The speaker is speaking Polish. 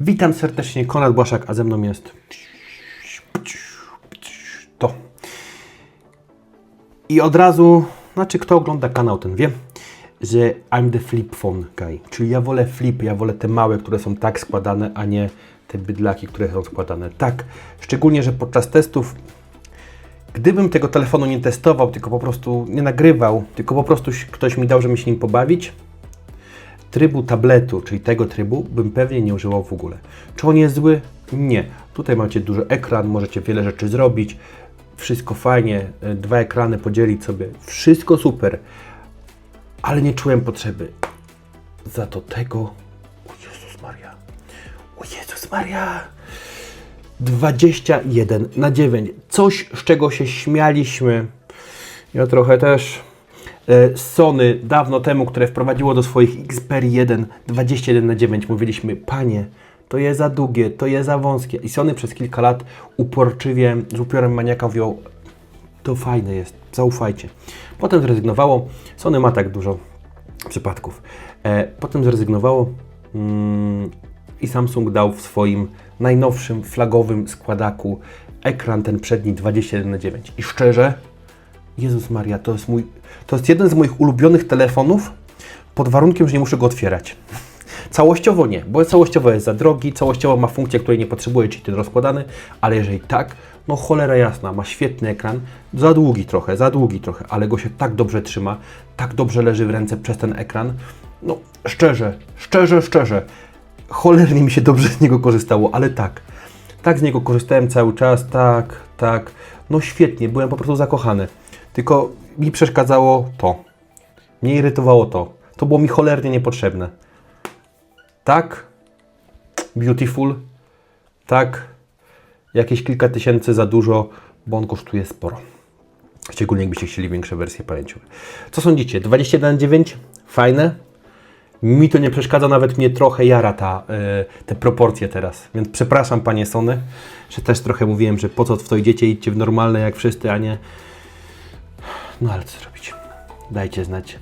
Witam serdecznie, Konrad Błaszak, a ze mną jest to. I od razu, znaczy kto ogląda kanał, ten wie, że I'm the flip phone guy. Czyli ja wolę flip, ja wolę te małe, które są tak składane, a nie te bydlaki, które są składane tak. Szczególnie, że podczas testów Gdybym tego telefonu nie testował, tylko po prostu nie nagrywał, tylko po prostu ktoś mi dał, żeby się nim pobawić, trybu tabletu, czyli tego trybu, bym pewnie nie używał w ogóle. Czy on jest zły? Nie. Tutaj macie duży ekran, możecie wiele rzeczy zrobić. Wszystko fajnie, e, dwa ekrany podzielić sobie. Wszystko super. Ale nie czułem potrzeby. Za to tego. O Jezus Maria. O Jezus Maria. 21 na 9. Coś, z czego się śmialiśmy. Ja trochę też. E, Sony dawno temu, które wprowadziło do swoich Xperia 1 21 na 9, mówiliśmy, panie, to jest za długie, to jest za wąskie. I Sony przez kilka lat uporczywie, z upiorem maniaka mówiło, to fajne jest, zaufajcie. Potem zrezygnowało. Sony ma tak dużo przypadków. E, potem zrezygnowało mm, i Samsung dał w swoim najnowszym flagowym składaku ekran ten przedni 21 na 9. I szczerze, Jezus Maria, to jest mój, to jest jeden z moich ulubionych telefonów pod warunkiem, że nie muszę go otwierać. Całościowo nie, bo całościowo jest za drogi, całościowo ma funkcję, której nie potrzebuje, czyli ten rozkładany, ale jeżeli tak, no cholera jasna, ma świetny ekran, za długi trochę, za długi trochę, ale go się tak dobrze trzyma, tak dobrze leży w ręce przez ten ekran. No szczerze, szczerze, szczerze, cholernie mi się dobrze z niego korzystało, ale tak, tak z niego korzystałem cały czas, tak, tak, no świetnie, byłem po prostu zakochany. Tylko mi przeszkadzało to, mnie irytowało to, to było mi cholernie niepotrzebne. Tak, beautiful, tak, jakieś kilka tysięcy za dużo, bo on kosztuje sporo. Szczególnie jakbyście chcieli większe wersje pamięciowe. Co sądzicie? 21,9? Fajne? Mi to nie przeszkadza, nawet mnie trochę jara ta, y, te proporcje teraz. Więc przepraszam Panie Sony, że też trochę mówiłem, że po co w to idziecie, idźcie w normalne jak wszyscy, a nie... No ale co zrobić? Dajcie znać,